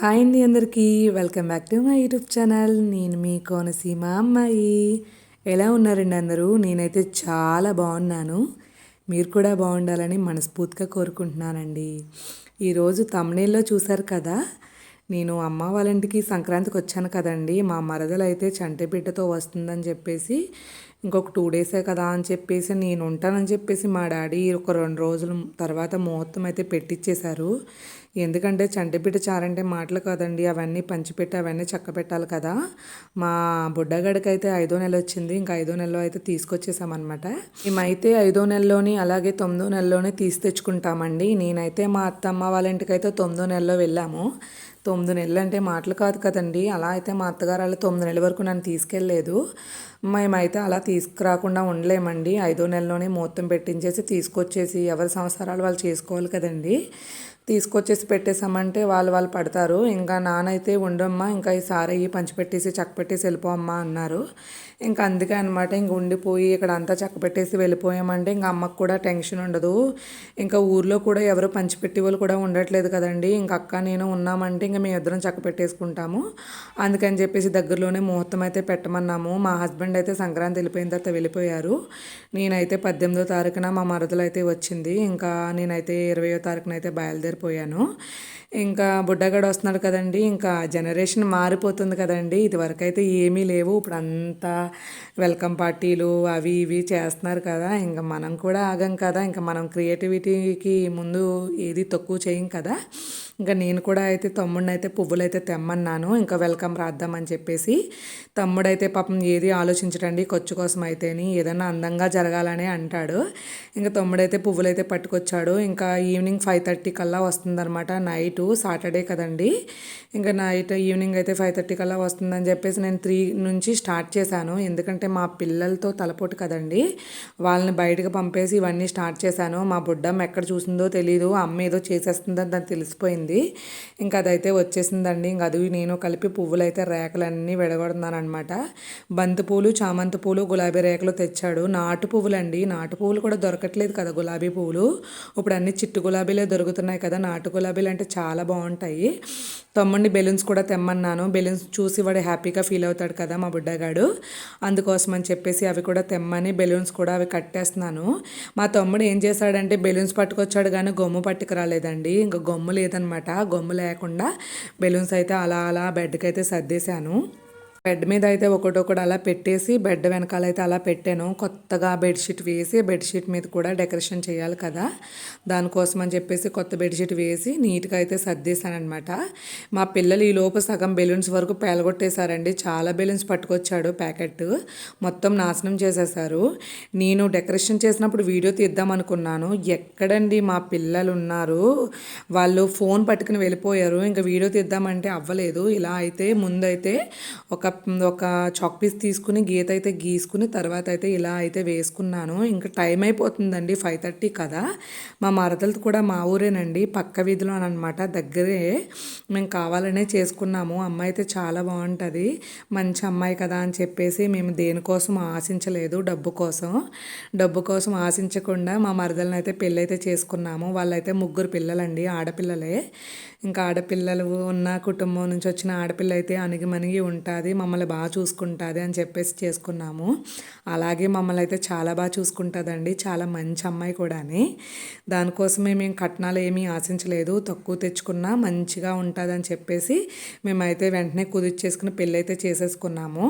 Hi అండి అందరికీ. Welcome back to my YouTube channel. నేను మీ కోనసీమ అమ్మాయి. ఎలా ఉన్నారండి అందరూ? నేనైతే చాలా బాగున్నాను. మీరు కూడా బాగుండాలని మనస్ఫూర్తిగా కోరుకుంటున్నానండి. ఈరోజు తమిళలో చూశారు కదా? నేను అమ్మ వాళ్ళ ఇంటికి సంక్రాంతికి వచ్చాను కదండి. మా మరదలు అయితే చంటిబిడ్డతో వస్తుందని చెప్పేసి ఇంకొక టూ డేసే కదా అని చెప్పేసి నేను ఉంటానని చెప్పేసి మా డాడీ ఒక రెండు రోజుల తర్వాత ముహూర్తం అయితే పెట్టించేశారు ఎందుకంటే చంటిబిడ్డ చారంటే మాటలు కదండి అవన్నీ పంచిపెట్టి అవన్నీ చక్క పెట్టాలి కదా. మా బుడ్డగడికి అయితే ఐదో నెల వచ్చింది ఇంకా ఐదో నెలలో అయితే తీసుకొచ్చేసామన్నమాట. మేమైతే ఐదో నెలలోని అలాగే తొమ్మిదో నెలలోనే తీసి తెచ్చుకుంటామండి. నేనైతే మా అత్తమ్మ వాళ్ళ ఇంటికి అయితే తొమ్మిదో నెలలో వెళ్ళాము. తొమ్మిది నెలలు అంటే మాటలు కాదు కదండి. అలా అయితే మా అత్తగారు వాళ్ళు తొమ్మిది నెలల వరకు నన్ను తీసుకెళ్ళలేదు. మేమైతే అలా తీసుకురాకుండా ఉండలేమండి. ఐదో నెలలోనే మూత్తం పెట్టించేసి తీసుకొచ్చేసి ఎవరి సంవత్సరాలు వాళ్ళు చేసుకోవాలి కదండి. తీసుకొచ్చేసి పెట్టేసామంటే వాళ్ళు వాళ్ళు పడతారు. ఇంకా నానైతే ఉండమ్మా ఇంకా ఈ సారయ్యి పంచిపెట్టేసి చక్కపెట్టేసి వెళ్ళిపోమ్మా అన్నారు. ఇంకా అందుకే అనమాట ఇంక ఉండిపోయి ఇక్కడ అంతా చక్కపెట్టేసి వెళ్ళిపోయామంటే ఇంకా అమ్మకు కూడా టెన్షన్ ఉండదు. ఇంకా ఊర్లో కూడా ఎవరు పంచిపెట్టే వాళ్ళు కూడా ఉండట్లేదు కదండి. ఇంక అక్క నేను ఉన్నామంటే ఇంకా మేము ఇద్దరం చక్కపెట్టేసుకుంటాము అందుకని చెప్పేసి దగ్గరలోనే ముహూర్తం అయితే పెట్టమన్నాము. మా హస్బెండ్ అయితే సంక్రాంతి వెళ్ళిపోయిన తర్వాత వెళ్ళిపోయారు. నేనైతే పద్దెనిమిదో తారీఖున మా మరదలు అయితే వచ్చింది. ఇంకా నేనైతే ఇరవయో తారీఖున అయితే బయలుదేరిపోయాను ఇంకా బుడ్డగాడు వస్తున్నాడు కదండి ఇంకా జనరేషన్ మారిపోతుంది కదండి ఇదివరకు అయితే ఏమీ లేవు. ఇప్పుడు అంతా వెల్కమ్ పార్టీలు అవి ఇవి చేస్తున్నారు కదా ఇంకా మనం కూడా ఆగం కదా ఇంకా మనం క్రియేటివిటీకి ముందు ఏది తక్కువ చేయం కదా. ఇంకా నేను కూడా అయితే తమ్ముడిని అయితే పువ్వులు అయితే తెమ్మన్నాను. ఇంకా వెల్కమ్ రాద్దామని చెప్పేసి తమ్ముడైతే పాపం ఏది ఆలోచించడండి ఖర్చు కోసం అయితేని ఏదైనా అందంగా జరగాలని అంటాడు. ఇంకా తమ్ముడైతే పువ్వులు అయితే పట్టుకొచ్చాడు. ఇంకా ఈవినింగ్ ఫైవ్ థర్టీ కల్లా వస్తుందన్నమాట నైటు సాటర్డే కదండి. ఇంకా నైట్ ఈవినింగ్ అయితే ఫైవ్ థర్టీ కల్లా వస్తుందని చెప్పేసి నేను త్రీ నుంచి స్టార్ట్ చేశాను. ఎందుకంటే మా పిల్లలతో తలపోటు కదండి. వాళ్ళని బయటకు పంపేసి ఇవన్నీ స్టార్ట్ చేశాను. మా బుడ్డమ్మ ఎక్కడ చూసిందో తెలియదు అమ్మ ఏదో చేసేస్తుందని దాన్ని తెలిసిపోయింది. ఇంకా అదైతే వచ్చేసిందండి. ఇంకా అది నేను కలిపి పువ్వులు అయితే రేకలన్నీ విడగొడుతున్నాను అనమాట బంతి పూలు చామంతి పూలు గులాబీ రేకలు తెచ్చాడు. నాటు పువ్వులండి. నాటు పువ్వులు కూడా దొరకట్లేదు కదా గులాబీ పువ్వులు ఇప్పుడు అన్ని చిట్టు గులాబీలే దొరుకుతున్నాయి కదా. నాటు గులాబీలు అంటే చాలా బాగుంటాయి. తమ్ముడిని బెలూన్స్ కూడా తెమ్మన్నాను. బెలూన్స్ చూసి వాడు హ్యాపీగా ఫీల్ అవుతాడు కదా మా బుడ్డగాడు. అందుకోసం అని చెప్పేసి అవి కూడా తెమ్మని బెలూన్స్ కూడా అవి కట్టేస్తున్నాను. మా తమ్ముడు ఏం చేశాడంటే బెలూన్స్ పట్టుకొచ్చాడు కానీ గొమ్ము పట్టుకురాలేదండి. ఇంకా గొమ్ము లేదనమాట. గొమ్ము లేకుండా బెలూన్స్ అయితే అలా అలా బెడ్కి అయితే సర్దేశాను. బెడ్ మీద అయితే ఒకటొకటి అలా పెట్టేసి బెడ్ వెనకాల అయితే అలా పెట్టాను. కొత్తగా బెడ్షీట్ వేసి బెడ్షీట్ మీద కూడా డెకరేషన్ చేయాలి కదా. దానికోసం అని చెప్పేసి కొత్త బెడ్షీట్ వేసి నీట్గా అయితే సర్దేశానమాట మా పిల్లలు ఈ లోపు సగం బెలూన్స్ వరకు పేలగొట్టేశారండి. చాలా బెలూన్స్ పట్టుకొచ్చాడు ప్యాకెట్. మొత్తం నాశనం చేసేసారు నేను డెకరేషన్ చేసినప్పుడు వీడియో తీద్దాం అనుకున్నాను. ఎక్కడండి మా పిల్లలు ఉన్నారు వాళ్ళు ఫోన్ పట్టుకుని వెళ్ళిపోయారు. ఇంకా వీడియో తీద్దామంటే అవ్వలేదు. ఇలా అయితే ముందైతే ఒక ఒక చాక్ పీస్ తీసుకుని గీత అయితే గీసుకుని తర్వాత అయితే ఇలా అయితే వేసుకున్నాను. ఇంకా టైం అయిపోతుందండి ఫైవ్ థర్టీ కదా. మా మరదలతో కూడా మా ఊరేనండి. పక్క వీధిలో అనమాట. దగ్గరే మేము కావాలనే చేసుకున్నాము. అమ్మాయి అయితే చాలా బాగుంటుంది. మంచి అమ్మాయి కదా అని చెప్పేసి మేము దేనికోసం ఆశించలేదు. డబ్బు కోసం. డబ్బు కోసం ఆశించకుండా మా మరదలను అయితే పెళ్ళి అయితే చేసుకున్నాము. వాళ్ళైతే ముగ్గురు పిల్లలండి ఆడపిల్లలే. ఇంకా ఆడపిల్లలు ఉన్న కుటుంబం నుంచి వచ్చిన ఆడపిల్ల అయితే అణిగిమణిగి ఉంటుంది. మమ్మల్ని బాగా చూసుకుంటుంది అని చెప్పేసి చేసుకున్నాము. అలాగే మమ్మల్ని అయితే చాలా బాగా చూసుకుంటుందండి. చాలా మంచి అమ్మాయి కూడాని. దానికోసమే మేము కట్నాలు ఏమీ ఆశించలేదు. తక్కువ తెచ్చుకున్నా మంచిగా ఉంటుందని చెప్పేసి మేమైతే వెంటనే కుదిర్చేసుకుని పెళ్ళి అయితే చేసేసుకున్నాము.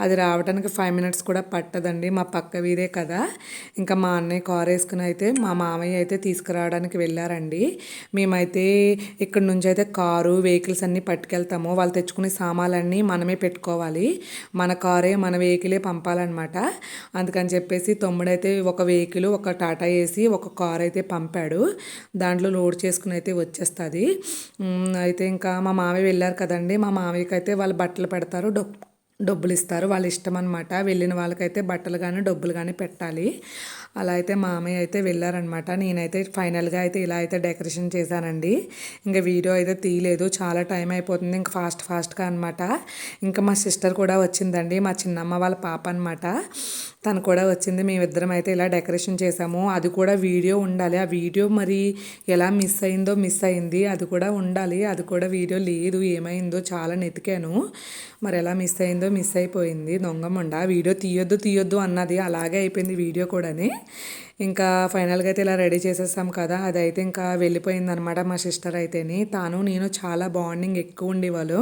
అది రావడానికి ఫైవ్ మినిట్స్ కూడా పట్టదండి. మా పక్క వీధే కదా. ఇంకా మా అన్నయ్య కారు వేసుకుని అయితే మా మామయ్య అయితే తీసుకురావడానికి వెళ్ళారండి. మేమైతే ఇక్కడ నుంచి అయితే కారు వెహికల్స్ అన్నీ పట్టుకెళ్తాము. వాళ్ళు తెచ్చుకునే సామాన్లన్నీ మనమే పెట్టుకోవాలి మన కారే మన వెహికలే పంపాలన్నమాట. అందుకని చెప్పేసి తమ్ముడైతే ఒక వెహికల్ ఒక టాటా వేసి ఒక కార్ అయితే పంపాడు. దాంట్లో లోడ్ చేసుకుని అయితే వచ్చేస్తుంది. అయితే ఇంకా మా మామయ్య వెళ్ళారు కదండి. మా మామయ్యకి అయితే వాళ్ళు బట్టలు పెడతారు. డొక్ డబ్బులు ఇస్తారు వాళ్ళ ఇష్టం అనమాట వెళ్ళిన వాళ్ళకైతే బట్టలు కానీ డబ్బులు కానీ పెట్టాలి. అలా అయితే మామయ్య అయితే వెళ్ళారనమాట నేనైతే ఫైనల్గా అయితే ఇలా అయితే డెకరేషన్ చేశానండి. ఇంకా వీడియో అయితే తీయలేదు. చాలా టైం అయిపోతుంది. ఇంకా ఫాస్ట్ ఫాస్ట్గా అనమాట ఇంకా మా సిస్టర్ కూడా వచ్చిందండి. మా చిన్నమ్మ వాళ్ళ పాప అనమాట తను కూడా వచ్చింది. మేమిద్దరం అయితే ఇలా డెకరేషన్ చేసాము అది కూడా వీడియో ఉండాలి. ఆ వీడియో మరి ఎలా మిస్ అయిందో మిస్ అయింది. అది కూడా ఉండాలి. అది కూడా వీడియో లేదు. ఏమైందో చాలా నెతికాను. మరి ఎలా మిస్ అయిందో మిస్ అయిపోయింది దొంగమండ వీడియో తీయొద్దు తీయొద్దు అన్నది అలాగే అయిపోయింది వీడియో కూడాని. ఇంకా ఫైనల్గా అయితే ఇలా రెడీ చేసేసాం కదా అదైతే ఇంకా వెళ్ళిపోయింది అనమాట మా సిస్టర్ అయితేని. తాను నేను చాలా బాండింగ్ ఎక్కువ ఉండేవాళ్ళు.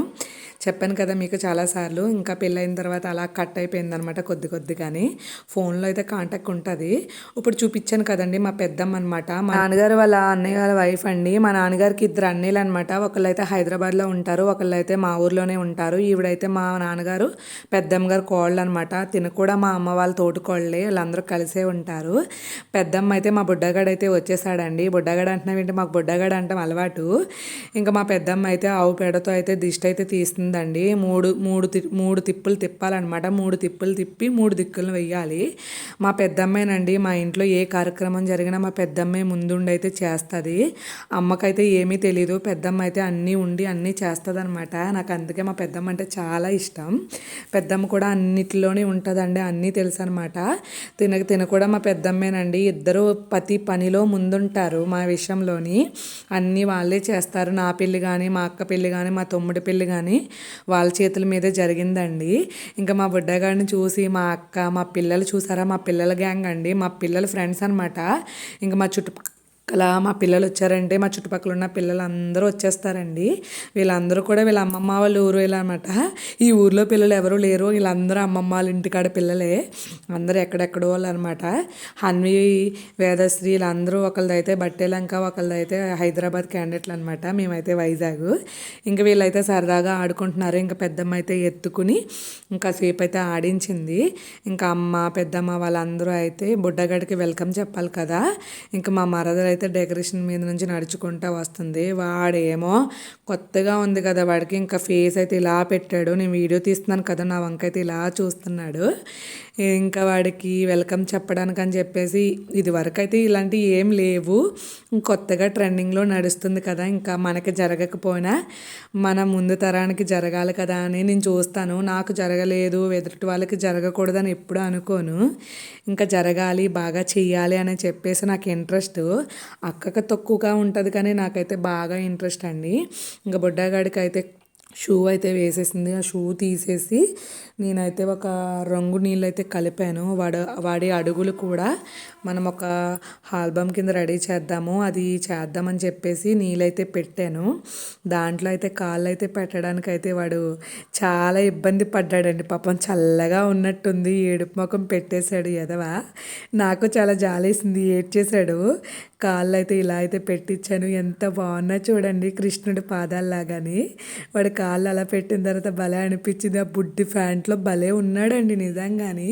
చెప్పాను కదా మీకు చాలాసార్లు ఇంకా పెళ్ళైన తర్వాత అలా కట్ అయిపోయింది అనమాట కొద్ది కొద్దిగాని. ఫోన్లో అయితే కాంటాక్ట్ ఉంటుంది. ఇప్పుడు చూపించాను కదండి మా పెద్దమ్మ అనమాట మా నాన్నగారు వాళ్ళ అన్నయ్య వాళ్ళ వైఫ్ అండి. మా నాన్నగారికి ఇద్దరు అన్నయ్యలు అనమాట ఒకళ్ళు అయితే హైదరాబాద్లో ఉంటారు ఒకళ్ళు అయితే మా ఊర్లోనే ఉంటారు. ఈవిడైతే మా నాన్నగారు పెద్దమ్మ గారు కోళ్ళు అనమాట తిన కూడా మా అమ్మ వాళ్ళ తోటి కోళ్ళే వీళ్ళందరూ కలిసే ఉంటారు. పెద్దమ్మ అయితే మా బుడ్డగాడు అయితే వచ్చేసాడండి. బుడ్డగాడు అంటున్నాం ఏంటి? మాకు బుడ్డగాడు అంటాం అలవాటు. ఇంకా మా పెద్దమ్మ అయితే ఆవు పేడతో అయితే దిష్టి అయితే తీస్తుందండి. మూడు మూడు తి మూడు తిప్పులు తిప్పాలన్నమాట. మూడు తిప్పులు తిప్పి మూడు దిక్కులను వెయ్యాలి. మా పెద్దమ్మేనండి మా ఇంట్లో ఏ కార్యక్రమం జరిగినా మా పెద్దమ్మే ముందుండి అయితే చేస్తుంది. అమ్మకైతే ఏమీ తెలీదు. పెద్దమ్మ అయితే అన్నీ ఉండి అన్నీ చేస్తుంది అనమాట నాకు అందుకే మా పెద్దమ్మ అంటే చాలా ఇష్టం. పెద్దమ్మ కూడా అన్నిటిలోనే ఉంటుందండి. అన్నీ తెలుసు అనమాట తిన తిన కూడా మా పెద్దమ్మేనండి. ఇద్దరు ప్రతి పనిలో ముందుంటారు మా విషయంలోని. అన్నీ వాళ్ళే చేస్తారు. నా పెళ్ళి కానీ మా అక్క పెళ్ళి కానీ మా తమ్ముడి పెళ్ళి కానీ వాళ్ళ చేతుల మీదే జరిగిందండి. ఇంకా మా బుడ్డగాడిని చూసి మా అక్క మా పిల్లలు చూసారా? మా పిల్లల గ్యాంగ్ అండి. మా పిల్లల ఫ్రెండ్స్ అనమాట ఇంకా మా చుట్టుపక్కల అలా మా పిల్లలు వచ్చారంటే మా చుట్టుపక్కల ఉన్న పిల్లలు అందరూ వచ్చేస్తారండి. వీళ్ళందరూ కూడా వీళ్ళ అమ్మమ్మ వాళ్ళ ఊరు అనమాట ఈ ఊర్లో పిల్లలు ఎవరు లేరు. వీళ్ళందరూ అమ్మమ్మ వాళ్ళ ఇంటికాడ పిల్లలే. అందరూ ఎక్కడెక్కడో వాళ్ళు అనమాట హన్వి వేదశ్రీ వీళ్ళందరూ ఒకళ్ళదైతే బట్టేలంక ఒకళ్ళదైతే హైదరాబాద్ క్యాండిడేట్లు అనమాట మేమైతే వైజాగ్. ఇంకా వీళ్ళైతే సరదాగా ఆడుకుంటున్నారు. ఇంకా పెద్దమ్మ అయితే ఎత్తుకుని ఇంకా సేపు అయితే ఆడించింది. ఇంకా అమ్మ పెద్దమ్మ వాళ్ళందరూ అయితే బుడ్డగడికి వెల్కమ్ చెప్పాలి కదా. ఇంకా మా మరదలు అయితే డెకరేషన్ మీద నుంచి నడుచుకుంటూ వస్తుంది. వాడేమో కొత్తగా ఉంది కదా వాడికి. ఇంకా ఫేస్ అయితే ఇలా పెట్టాడు. నేను వీడియో తీస్తున్నాను కదా నా వంక అయితే ఇలా చూస్తున్నాడు. ఇంకా వాడికి వెల్కమ్ చెప్పడానికి అని చెప్పేసి ఇది వరకు అయితే ఇలాంటివి ఏం లేవు. కొత్తగా ట్రెండింగ్లో నడుస్తుంది కదా ఇంకా మనకి జరగకపోయినా మన ముందు తరానికి జరగాలి కదా అని నేను చూస్తాను. నాకు జరగలేదు ఎదుటి వాళ్ళకి జరగకూడదని ఎప్పుడు అనుకోను. ఇంకా జరగాలి బాగా చెయ్యాలి అని చెప్పేసి నాకు ఇంట్రెస్ట్. అక్కకు తక్కువగా ఉంటుంది కానీ నాకైతే బాగా ఇంట్రెస్ట్ అండి. ఇంకా బుడ్డగాడికి అయితే షూ అయితే వేసేసింది. ఆ షూ తీసేసి నేనైతే ఒక రంగు నీళ్ళు అయితే కలిపాను. వాడు వాడి అడుగులు కూడా మనం ఒక ఆల్బమ్ కింద రెడీ చేద్దాము అది చేద్దామని చెప్పేసి నీళ్ళైతే పెట్టాను. దాంట్లో అయితే కాళ్ళు అయితే పెట్టడానికి అయితే వాడు చాలా ఇబ్బంది పడ్డాడండి. పాపం చల్లగా ఉన్నట్టుంది. ఏడుపు ముఖం పెట్టేశాడు ఎదవ నాకు చాలా జాలేసింది. ఏడ్చేశాడు. కాళ్ళు అయితే ఇలా అయితే పెట్టించాను. ఎంత బాగున్నా చూడండి కృష్ణుడి పాదాల్లాగాని. వాడు కాళ్ళు అలా పెట్టిన తర్వాత భలే అనిపించింది. ఆ బుడ్డి ప్యాంట్లో భలే ఉన్నాడండి నిజంగాని.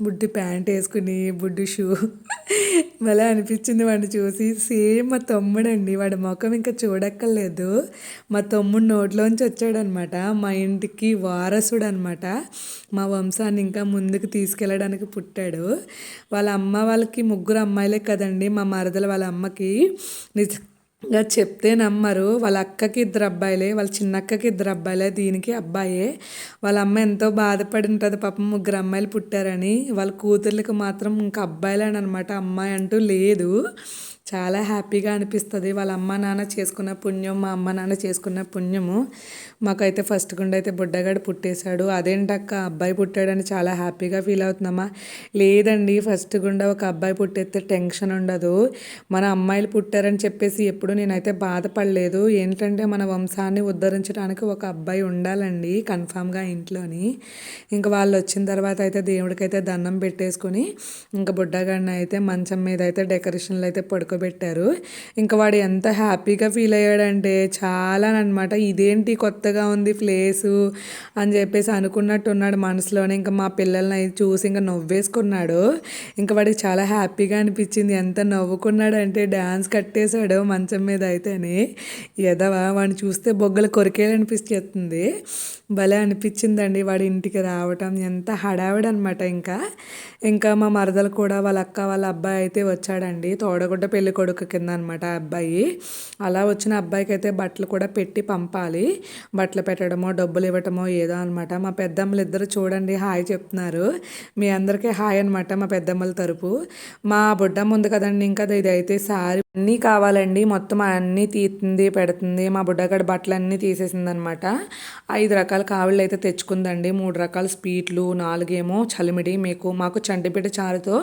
బుడ్డి ప్యాంట్ వేసుకుని బుడ్డి షూ. భలే అనిపించింది వాడిని చూసి. సేమ్ మా తమ్ముడండి వాడి ముఖం ఇంకా చూడక్కర్లేదు. మా తమ్ముడు నోట్లోంచి వచ్చాడనమాట. మా ఇంటికి వారసుడు అనమాట మా వంశాన్ని ఇంకా ముందుకు తీసుకెళ్ళడానికి పుట్టాడు. వాళ్ళ అమ్మ వాళ్ళకి ముగ్గురు అమ్మాయిలే కదండి. మా మరదల వాళ్ళ అమ్మకి నిజ ఇంకా చెప్తే నమ్మరు. వాళ్ళ అక్కకి ఇద్దరు అబ్బాయిలే. వాళ్ళ చిన్నక్కకి ఇద్దరు అబ్బాయిలే. దీనికి అబ్బాయే. వాళ్ళ అమ్మ ఎంతో బాధపడి ఉంటుంది. పాపం ముగ్గురు అమ్మాయిలు పుట్టారని. వాళ్ళ కూతుర్లకు మాత్రం ఇంకా అబ్బాయిలే అనమాట. అమ్మాయి అంటూ లేదు. చాలా హ్యాపీగా అనిపిస్తుంది. వాళ్ళ అమ్మ నాన్న చేసుకున్న పుణ్యం మా అమ్మ నాన్న చేసుకున్న పుణ్యము. మాకైతే ఫస్ట్ గుండె అయితే బుడ్డగాడు పుట్టేశాడు. అదేంటక్క అబ్బాయి పుట్టాడని చాలా హ్యాపీగా ఫీల్ అవుతున్నామా? లేదండి ఫస్ట్ గుండె ఒక అబ్బాయి పుట్టేస్తే టెన్షన్ ఉండదు. మన అమ్మాయిలు పుట్టారని చెప్పేసి ఎప్పుడు నేనైతే బాధపడలేదు. ఏంటంటే మన వంశాన్ని ఉద్ధరించడానికి ఒక అబ్బాయి ఉండాలండి కన్ఫామ్గా ఇంట్లోని. ఇంకా వాళ్ళు వచ్చిన తర్వాత అయితే దేవుడికైతే దండం పెట్టేసుకుని ఇంకా బుడ్డగాడిని అయితే మంచం మీద అయితే డెకరేషన్లు అయితే పడుకో పడుకోబెట్టారు ఇంకా వాడు ఎంత హ్యాపీగా ఫీల్ అయ్యాడంటే చాలా అనమాట ఇదేంటి కొత్తగా ఉంది ప్లేసు? అని చెప్పేసి అనుకున్నట్టు ఉన్నాడు మనసులోనే. ఇంకా మా పిల్లల్ని చూసి ఇంకా నవ్వేసుకున్నాడు. ఇంకా వాడికి చాలా హ్యాపీగా అనిపించింది. ఎంత నవ్వుకున్నాడు అంటే డ్యాన్స్ కట్టేశాడు మంచం మీద అయితేనే. ఎదవా వాడిని చూస్తే బొగ్గలు కొరికేయాలనిపిస్తుంది భలే అనిపించిందండి వాడి ఇంటికి రావటం. ఎంత హడావిడ అనమాట ఇంకా. ఇంకా మా మరదలు కూడా వాళ్ళ అక్క వాళ్ళ అబ్బాయి అయితే వచ్చాడండి. తోడగుడ్డ పెళ్ళి కొడుకు కింద అనమాట అబ్బాయి. అలా వచ్చిన అబ్బాయికి అయితే బట్టలు కూడా పెట్టి పంపాలి. బట్టలు పెట్టడమో డబ్బులు ఇవ్వటమో ఏదో అనమాట మా పెద్దమ్మలు ఇద్దరు చూడండి హాయ్ చెప్తున్నారు. మీ అందరికీ హాయ్ అనమాట మా పెద్దమ్మల తరపు. మా బుడ్డమ్మ ఉంది కదండి ఇంకా ఇది అయితే సారి అన్నీ కావాలండి. మొత్తం అన్నీ తీస్తుంది పెడుతుంది. మా బుడ్డగడ బట్టలు అన్నీ తీసేసింది అనమాట ఐదు రకాల కావిళ్ళు అయితే తెచ్చుకుందండి. మూడు రకాల స్వీట్లు నాలుగేమో చలిమిడి. మీకు మాకు చంటిపిట చారుతో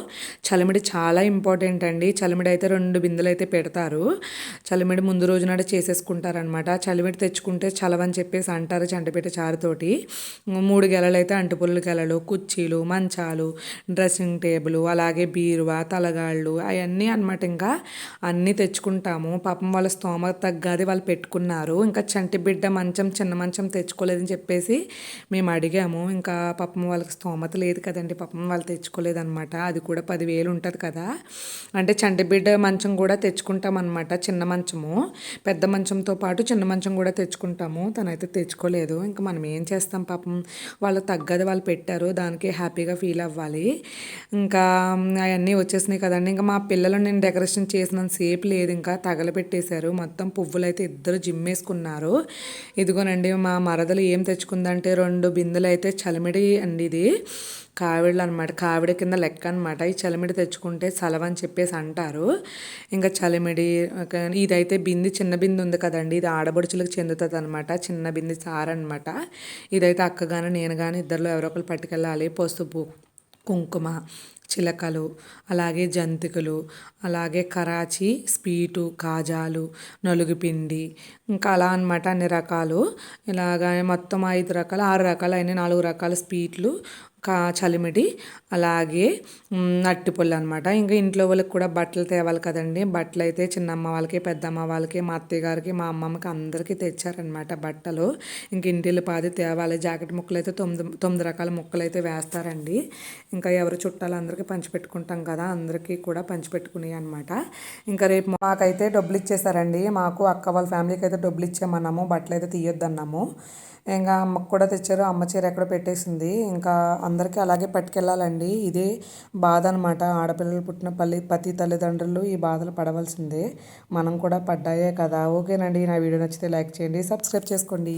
చలిమిడి చాలా ఇంపార్టెంట్ అండి. చలిమిడి అయితే రెండు బిందెలు అయితే పెడతారు. చలిమిడి ముందు రోజు నాడు చేసేసుకుంటారనమాట. చలిమిడి తెచ్చుకుంటే చలవని చెప్పేసి అంటారు చంటిపిట చారుతోటి. మూడు గెలలు అయితే అంటుపుల్ల గెలలు కుర్చీలు మంచాలు డ్రెస్సింగ్ టేబుల్ అలాగే బీరువా తలగాళ్ళు అవన్నీ అనమాట ఇంకా అన్ని అన్నీ తెచ్చుకుంటాము. పాపం వాళ్ళ స్తోమత తగ్గది వాళ్ళు పెట్టుకున్నారు. ఇంకా చంటి బిడ్డ మంచం చిన్న మంచం తెచ్చుకోలేదని చెప్పేసి మేము అడిగాము. ఇంకా పాపం వాళ్ళకి స్తోమత లేదు కదండి. పాపం వాళ్ళు తెచ్చుకోలేదన్నమాట. అది కూడా పదివేలు ఉంటుంది కదా. అంటే చంటి బిడ్డ మంచం కూడా తెచ్చుకుంటాం అనమాట చిన్న మంచము. పెద్ద మంచంతో పాటు చిన్న మంచం కూడా తెచ్చుకుంటాము. తనైతే తెచ్చుకోలేదు. ఇంకా మనం ఏం చేస్తాం పాపం? వాళ్ళు తగ్గది వాళ్ళు పెట్టారు. దానికి హ్యాపీగా ఫీల్ అవ్వాలి. ఇంకా అవన్నీ వచ్చేసినాయి కదండి. ఇంకా మా పిల్లలు నేను డెకరేషన్ చేసినంత సేపు లేదు ఇంకా తగలబెట్టేశారు. మొత్తం పువ్వులు అయితే ఇద్దరు జిమ్మేసుకున్నారు. ఇదిగోనండి మా మరదలు ఏం తెచ్చుకుందంటే రెండు బిందెలు అయితే చలిమిడి అండి ఇది. కావిడలు అనమాట కావిడ కింద లెక్క అనమాట ఈ చలిమిడి తెచ్చుకుంటే చలవ అని చెప్పేసి అంటారు. ఇంకా చలిమిడి ఇదైతే బింది చిన్న బింది ఉంది కదండి. ఇది ఆడబడుచులకు చెందుతుంది అనమాట చిన్న బింది సారనమాట. ఇదైతే అక్క కానీ నేను కానీ ఇద్దరిలో ఎవరో ఒకరు పట్టుకెళ్ళాలి. పసుపు కుంకుమ చిలకలు అలాగే జంతికలు అలాగే కరాచీ స్వీటు కాజాలు నలుగుపిండి ఇంకా అలా అనమాట అన్ని రకాలు. ఇలాగ మొత్తం ఐదు రకాలు ఆరు రకాలు అయినా నాలుగు రకాల స్వీట్లు. కా చలిమిడి అలాగే అట్టిపళ్ళు అనమాట ఇంకా ఇంట్లో వాళ్ళకి కూడా బట్టలు తేవాలి కదండి. బట్టలు అయితే చిన్నమ్మ వాళ్ళకి పెద్దమ్మ వాళ్ళకి మా అత్తయ్య గారికి మా అమ్మమ్మకి అందరికీ తెచ్చారనమాట బట్టలు. ఇంక ఇంటిల్లి పాది తేవాలి. జాకెట్ ముక్కలు అయితే తొమ్మిది తొమ్మిది రకాల ముక్కలు అయితే వేస్తారండి. ఇంకా ఎవరు చుట్టాలు అందరికీ పంచిపెట్టుకుంటాం కదా అందరికీ కూడా పంచిపెట్టుకున్నాయి అనమాట ఇంకా రేపు మాకైతే డబ్బులు ఇచ్చేసారండి మాకు అక్క వాళ్ళ ఫ్యామిలీకి అయితే డబ్బులు ఇచ్చామన్నాము బట్టలు అయితే తీయొద్దన్నాము. ఇంకా అమ్మకు కూడా తెచ్చారు. అమ్మ చీర ఎక్కడ పెట్టేసింది. ఇంకా అందరికీ అలాగే పట్టుకెళ్ళాలండి. ఇదే బాధ అనమాట ఆడపిల్లలు పుట్టిన పల్లి ప్రతి తల్లిదండ్రులు ఈ బాధలు పడవలసిందే. మనం కూడా పడ్డాయే కదా. ఓకేనండి. నా వీడియో నచ్చితే లైక్ చేయండి. సబ్స్క్రైబ్ చేసుకోండి.